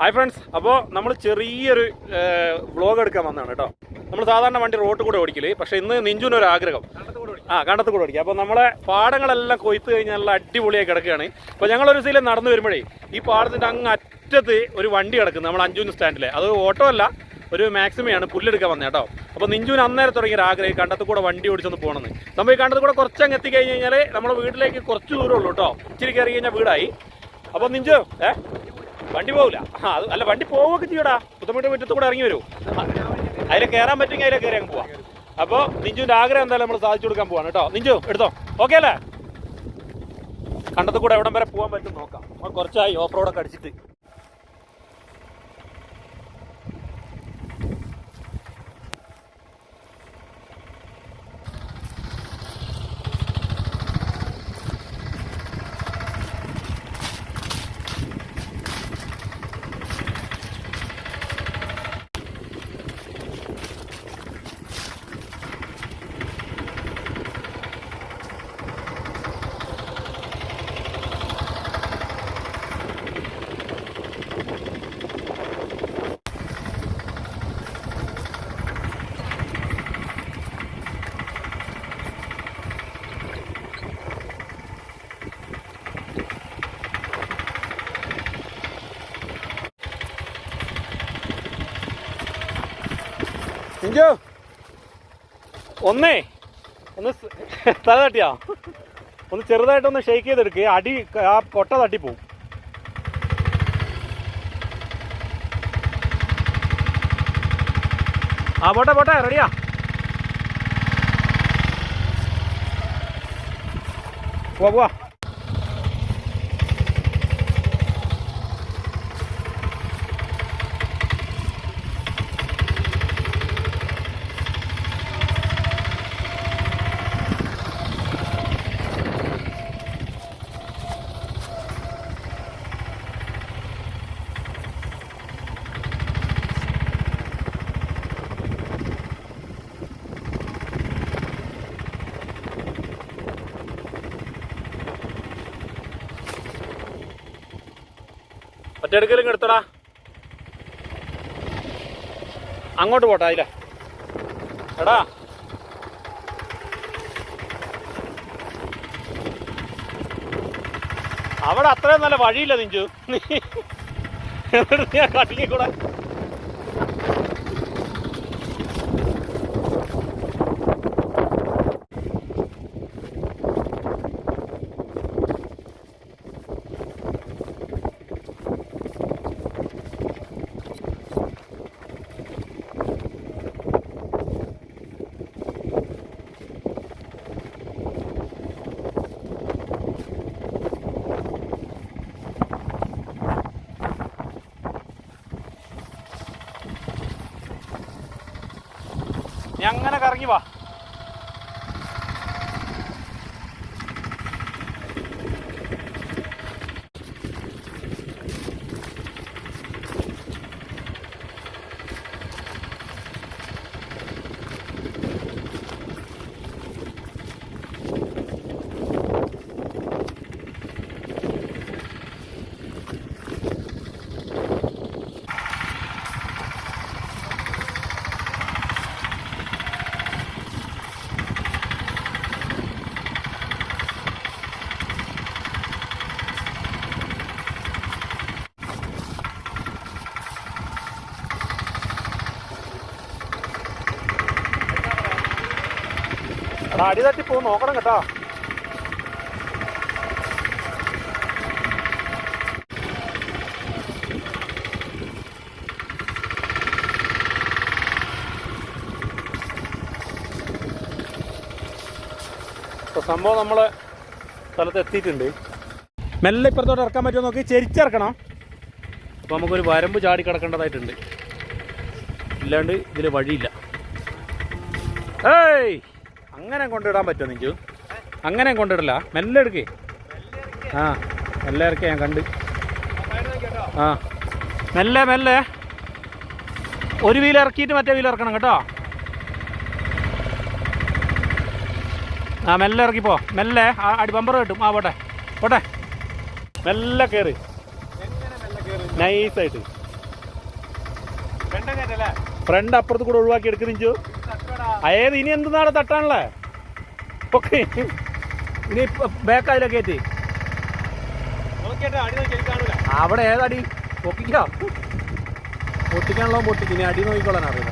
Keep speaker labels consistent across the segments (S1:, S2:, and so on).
S1: Hi friends അപ്പോൾ നമ്മൾ ചെറിയൊരു വ്ളോഗ് എടുക്കാൻ വന്നതാണ് കേട്ടോ. നമ്മൾ സാധാരണ വണ്ടി റോഡ് കൂടെ ഓടിക്കൽ. പക്ഷേ ഇന്ന് നിഞ്ചുവിന് ഒരു ആഗ്രഹം. ആ കണ്ടത്ത് കൂടെ ഓടിക്കുക അപ്പോൾ നമ്മളെ പാടങ്ങളെല്ലാം കൊയ്ത്ത് കഴിഞ്ഞാൽ നല്ല അടിപൊളിയായി കിടക്കുകയാണ്. അപ്പോൾ ഞങ്ങളൊരു സീലം നടന്നു വരുമ്പോഴേ ഈ പാടത്തിന്റെ അങ്ങ് അറ്റത്ത് ഒരു വണ്ടി കിടക്കുന്നത് നമ്മൾ അഞ്ചൂന്ന് സ്റ്റാൻഡിൽ അത് ഓട്ടോ അല്ല ഒരു മാക്സിമയാണ് പുല്ലെടുക്കാൻ വന്നത് കേട്ടോ. അപ്പോൾ നിഞ്ചുവിന് അന്നേരം തുടങ്ങിയൊരു ആഗ്രഹം കണ്ടത്ത് കൂടെ വണ്ടി ഓടിച്ചൊന്ന് പോകണമെന്ന്. നമ്മൾ ഈ കണ്ടത്ത് കൂടെ കുറച്ചങ്ങ് എത്തിക്കഴിഞ്ഞ് കഴിഞ്ഞാൽ നമ്മുടെ വീട്ടിലേക്ക് കുറച്ച് ദൂരമുള്ളൂ കേട്ടോ. ഇച്ചിരി കയറി കഴിഞ്ഞാൽ വീടായി. അപ്പോൾ നിഞ്ചു ഏ? വണ്ടി പോകില്ല അത് അല്ല വണ്ടി പോവുകയൊക്കെ ചെയ്യടാ. പുത്തമ്പീട്ട് മുറ്റത്ത് കൂടെ ഇറങ്ങി വരൂ. അതിൽ കയറാൻ പറ്റുമെങ്കിൽ അതിലെ കയറി അങ്ങ് പോവാം. അപ്പോൾ നിഞ്ചുവിന്റെ ആഗ്രഹം എന്തായാലും നമ്മൾ സാധിച്ചു കൊടുക്കാൻ പോവാണ് കേട്ടോ. നിഞ്ചു എടുത്തോ? ഓക്കെ അല്ലേ? കണ്ടത്തിൽ കൂടെ എവിടം വരെ പോകാൻ പറ്റും നോക്കാം. കുറച്ചായി ഓഫ് റോഡൊക്കെ അടിച്ചിട്ട്. നിഞ്ചു ഒന്നേ. ഒന്ന് തല തട്ടിയാ. ഒന്ന് ചെറുതായിട്ടൊന്ന് ഷെയ്ക്ക് ചെയ്തെടുക്കുക അടി ആ കൊട്ട തട്ടിപ്പോവും. ആ പോട്ടെ പോട്ടെ റെഡിയാ പോവാ. ഒറ്റയെടുക്കലും എടുത്തടാ. അങ്ങോട്ട് പോട്ടെ അതില. എടാ. അവിടെ അത്രയും നല്ല വഴിയില്ല നിഞ്ചു. നീ എന്നിട്ട് അങ്ങനെ കറങ്ങി വാ. അടി തട്ടി പോ നോക്കണം കേട്ടോ. സംഭവം നമ്മളെ സ്ഥലത്ത് എത്തിയിട്ടുണ്ട്. മെല്ലെ ഇപ്പുറത്തോട്ട് ഇറക്കാൻ പറ്റുമോ നോക്കി. ചെരിച്ചിറക്കണം. അപ്പോൾ നമുക്കൊരു വരമ്പ് ചാടി കിടക്കേണ്ടതായിട്ടുണ്ട്. ഇല്ലാണ്ട് ഇതിൽ വഴിയില്ല. ഏയ്! അങ്ങനെ കൊണ്ടിടാൻ പറ്റുമോ നിഞ്ചു അങ്ങനെ കൊണ്ടിടില്ല മെല്ലെ എടുക്കേ. ആ മെല്ലെ ഇറക്കി ഞാൻ കണ്ട്. ആ മെല്ലെ മെല്ലെ. ഒരു വീൽ ഇറക്കിയിട്ട് മറ്റേ വീൽ ഇറക്കണം കേട്ടോ. ആ മെല്ലെ ഇറക്കിപ്പോ മെല്ലെ അടി ബമ്പർ കിട്ടും. ആ പോട്ടെ. പോട്ടെ. മെല്ലെ കയറി നൈസായിട്ട് ഫ്രണ്ട് അപ്പുറത്ത് കൂടെ ഒഴിവാക്കി എടുക്കുന്ന അതായത് ഇനി എന്ത് നാളെ തട്ടാണല്ലേ ഓക്കെ ഇനി ബാക്ക് അതിലെ കയറ്റി അവിടെ ഏതടി? പൊക്കിക്കാം. പൊട്ടിക്കാനുള്ള പൊട്ടിക്ക് ഇനി അടി നോക്കിക്കോളാൻ അറിയില്ല.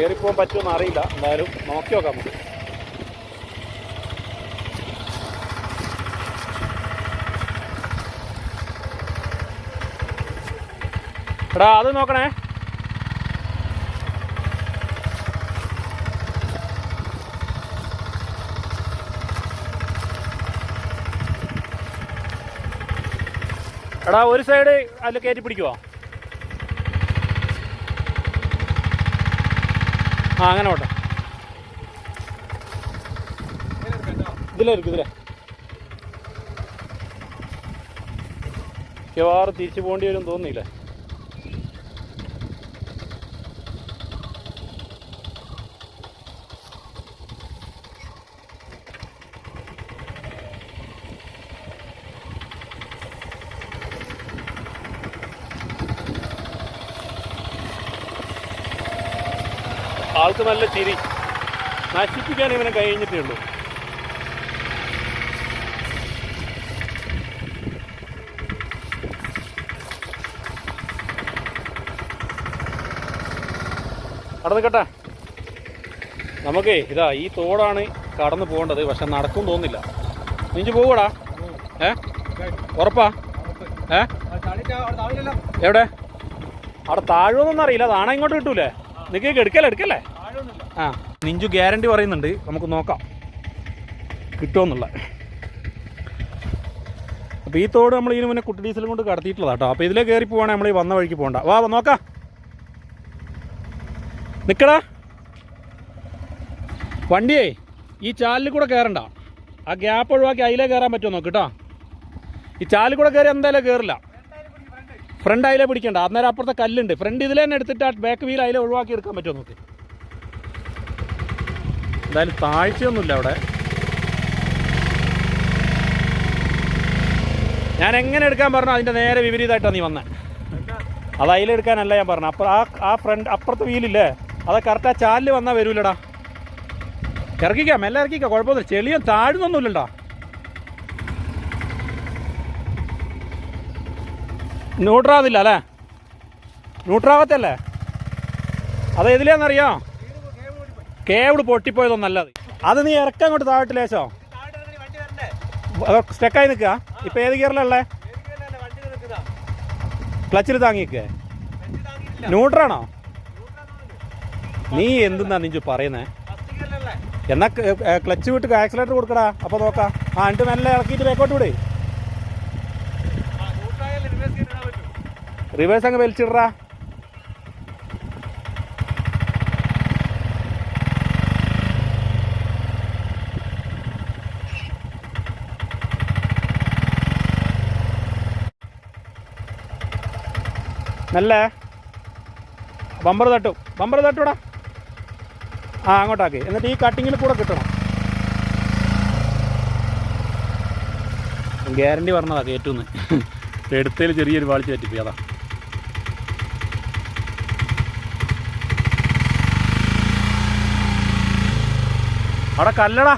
S1: കയറിപ്പോകാൻ പറ്റുമെന്ന് അറിയില്ല. എന്തായാലും നോക്കി നോക്കാം നമുക്ക്. എടാ അത് നോക്കണേ. എടാ ഒരു സൈഡ് അതിൽ കയറ്റി പിടിക്കുവോ? ആ അങ്ങനെ പോട്ടെ. ഇതിലായിരിക്കും ഇതിലെ. മിക്കവാറും തിരിച്ചു പോകേണ്ടി വരും തോന്നിയില്ലേ നല്ല ചിരി. നശിപ്പിക്കാൻ ഇവനെ കഴിഞ്ഞിട്ടേ ഉള്ളൂ. അവിടെ കേട്ടാ നമുക്കേ ഇതാ ഈ തോടാണ് കടന്നു പോകേണ്ടത്. പക്ഷെ നടക്കും തോന്നില്ല നീഞ്ചു പോവടാ ഏ? ഉറപ്പാ? ഏ? എവിടെ? അവിടെ താഴോന്നൊന്നും അറിയില്ല. താണ ഇങ്ങോട്ട് കിട്ടൂലേ? നിങ്ങൾക്ക് എടുക്കല്ലേ എടുക്കല്ലേ? ആ നിഞ്ചു ഗ്യാരണ്ടി പറയുന്നുണ്ട്. നമുക്ക് നോക്കാം. കിട്ടുമെന്നുള്ള അപ്പോൾ ഈ തോട് നമ്മൾ ഇതിന് മുന്നേ കുട്ടി ഡീസലും കൊണ്ട് കടത്തിയിട്ടുള്ളതാ കേട്ടോ അപ്പോൾ ഇതിലേ കയറി പോവാണെങ്കിൽ നമ്മൾ ഈ വന്ന വഴിക്ക് പോകണ്ട. വാ നോക്കാം. നിൽക്കടാ വണ്ടിയേ ഈ ചാലിൽ കൂടെ കയറണ്ട ആ ഗ്യാപ്പ് ഒഴിവാക്കി അതിലേ കയറാൻ പറ്റുമോ നോക്ക് കേട്ടോ ഈ ചാലിൽ കൂടെ കയറി എന്തായാലും കയറില്ല ഫ്രണ്ട് അതിലെ പിടിക്കണ്ട. അന്നേരം അപ്പുറത്തെ കല്ലുണ്ട്. ഫ്രണ്ട് ഇതിൽ തന്നെ എടുത്തിട്ട് ആ ബാക്ക് വീൽ അതിലെ ഒഴിവാക്കി എടുക്കാൻ പറ്റുമോ നോക്ക്. എന്തായാലും താഴ്ചയൊന്നുമില്ല അവിടെ. ഞാൻ എങ്ങനെ എടുക്കാൻ പറഞ്ഞു അതിന്റെ നേരെ വിപരീതമായിട്ടാണ് നീ വന്നത് അത് അതിലെടുക്കാനല്ല ഞാൻ പറഞ്ഞു. അപ്പം ആ ആ ഫ്രണ്ട് അപ്പുറത്തെ വീലില്ലേ? അത് കറക്റ്റ് ആ ചാലിൽ വന്നാൽ വരൂലടാ. ഇറക്കിക്കാം എല്ലാം ഇറക്കിക്കാം കുഴപ്പമൊന്നുമില്ല. ചെളിയും താഴ്ന്നൊന്നുമില്ലടാ ന്യൂട്രാകുന്നില്ല അല്ലേ? ന്യൂട്രാകത്തല്ലേ അത് എതിലാന്നറിയോ കേബിൾ പൊട്ടിപ്പോയതൊന്നല്ല അത് അത് നീ ഇറക്കാൻ അങ്ങോട്ട് താഴോട്ട് ലേശോ? സ്റ്റക്കായി നിൽക്കുക? ഇപ്പം ഏത് ഗിയറിലുള്ളേ ക്ലച്ചിൽ താങ്ങിക്കേ ന്യൂട്രാണോ? നീ എന്തെന്നാ നിഞ്ചു പറയുന്നേ? എന്നാ ക്ലച്ച് വിട്ട് ആക്സിലേറ്റർ കൊടുക്കടാ. അപ്പോൾ നോക്കാം. ആ എന്നിട്ട് മെല്ലെ ഇറക്കിയിട്ട് ബാക്കോട്ട് വിടേ. റിവേഴ്സ് അങ്ങ് വലിച്ചിടറാ. മെല്ലെ. ബമ്പർ തട്ടും. ബമ്പർ തട്ടൂടാ. ആ അങ്ങോട്ടാക്കി. എന്നിട്ട് ഈ കട്ടിങ്ങിൽ കൂടെ കിട്ടണം. ഗ്യാരണ്ടി പറഞ്ഞതാ കയറ്റുന്ന് എടുത്തതിൽ ചെറിയൊരു വാളിച്ച് പറ്റിപ്പോയി അതാ. അവിടെ കല്ലടാ.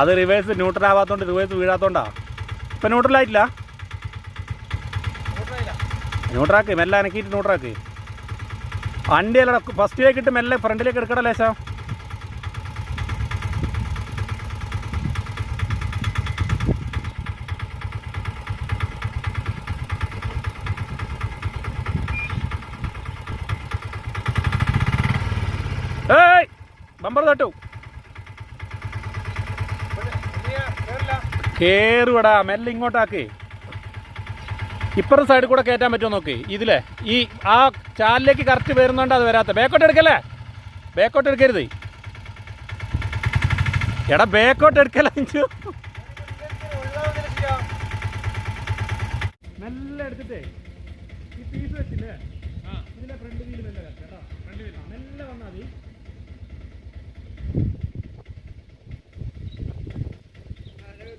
S1: അത് റിവേഴ്സ് ന്യൂട്രൽ ആവാത്തോണ്ട് റിവേഴ്സ് വീഴാത്തോണ്ടാ? ഇപ്പൊ ന്യൂട്രൽ ആയിട്ടില്ല? ന്യൂട്രാക്ക് മെല്ലെ അനക്കിയിട്ട് ന്യൂട്രാക്ക് വണ്ടി അല്ല ഫസ്റ്റ് ഇട്ട് മെല്ലെ ഫ്രണ്ടിലേക്ക് എടുക്കട ലേശം. ബമ്പർ തട്ടു. കേറുവടാ മെല്ലെ ഇങ്ങോട്ടാക്കേ. ഇപ്പുറം സൈഡിൽ കൂടെ കയറ്റാൻ പറ്റുമോ നോക്ക്? ഇതിലെ ഈ ആ ചാലിലേക്ക് കറക്റ്റ് വരുന്നുണ്ട് അത് വരാത്ത. ബേക്കോട്ട് എടുക്കല്ലേ? ബേക്കോട്ട് എടുക്കരുത്. എടാ ബേക്കോട്ട് എടുക്കല മെല്ലെ ഈ പീസ് വെച്ചില്ലേ? ഇതിലെ ഫ്രണ്ട് വീൽ മെല്ലെ കേട്ടോ. ഫ്രണ്ട് വീൽ മെല്ലെ വന്നാൽ മതി.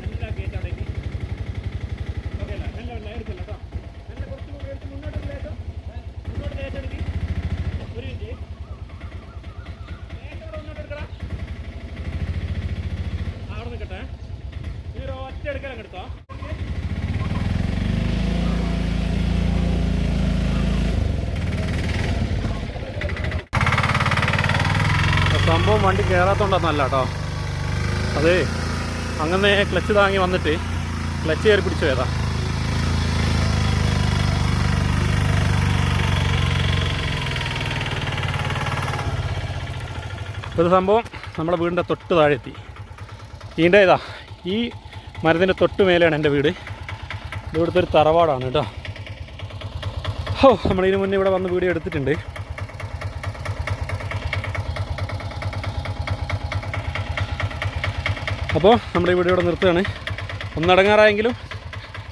S1: മെല്ലെ കയറ്റാടേക്ക് ഓക്കെ അല്ല മെല്ലെ മെല്ലെ എടുക്കില്ല കേട്ടോ മെല്ലെ കുറച്ചും കൂടി എടുത്ത് മുന്നോട്ട് ലേശം മുന്നോട്ട് ലേശം എടുക്ക് ഒരു മിനിറ്റ് ലേശം കൂടെ മുന്നോട്ട് എടുക്കടാ ആ, അവിടെ നിൽക്കട്ടെ നീ ഒരു ഒറ്റ എടുക്കലങ്ങ് എടുത്തോ സംഭവം വണ്ടി കയറാത്തോണ്ടെന്നല്ല കേട്ടോ അതേ അങ്ങനെ ക്ലച്ച് താങ്ങി വന്നിട്ട് ക്ലച്ച് കയറി പിടിച്ചു പോയതാ. ഒരു സംഭവം നമ്മുടെ വീടിന്റെ തൊട്ട് താഴെ എത്തി ഇതിന്റെ ഇതാ ഈ മരത്തിന്റെ തൊട്ട് മേലെയാണ് എന്റെ വീട്. ഇവിടുത്തെ ഒരു തറവാടാണ് കേട്ടോ. ഓ നമ്മളിതിന് മുന്നേ ഇവിടെ വന്ന് വീഡിയോ എടുത്തിട്ടുണ്ട്. അപ്പോൾ നമ്മുടെ വീഡിയോ ഇവിടെ നിർത്തുകയാണ്. ഒന്നടങ്ങാറായെങ്കിലും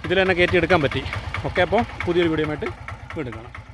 S1: ഇതിൽ തന്നെ കയറ്റി എടുക്കാൻ പറ്റി. ഓക്കെ അപ്പോൾ പുതിയൊരു വീഡിയോ ആയിട്ട് വീണ്ടും കാണാം.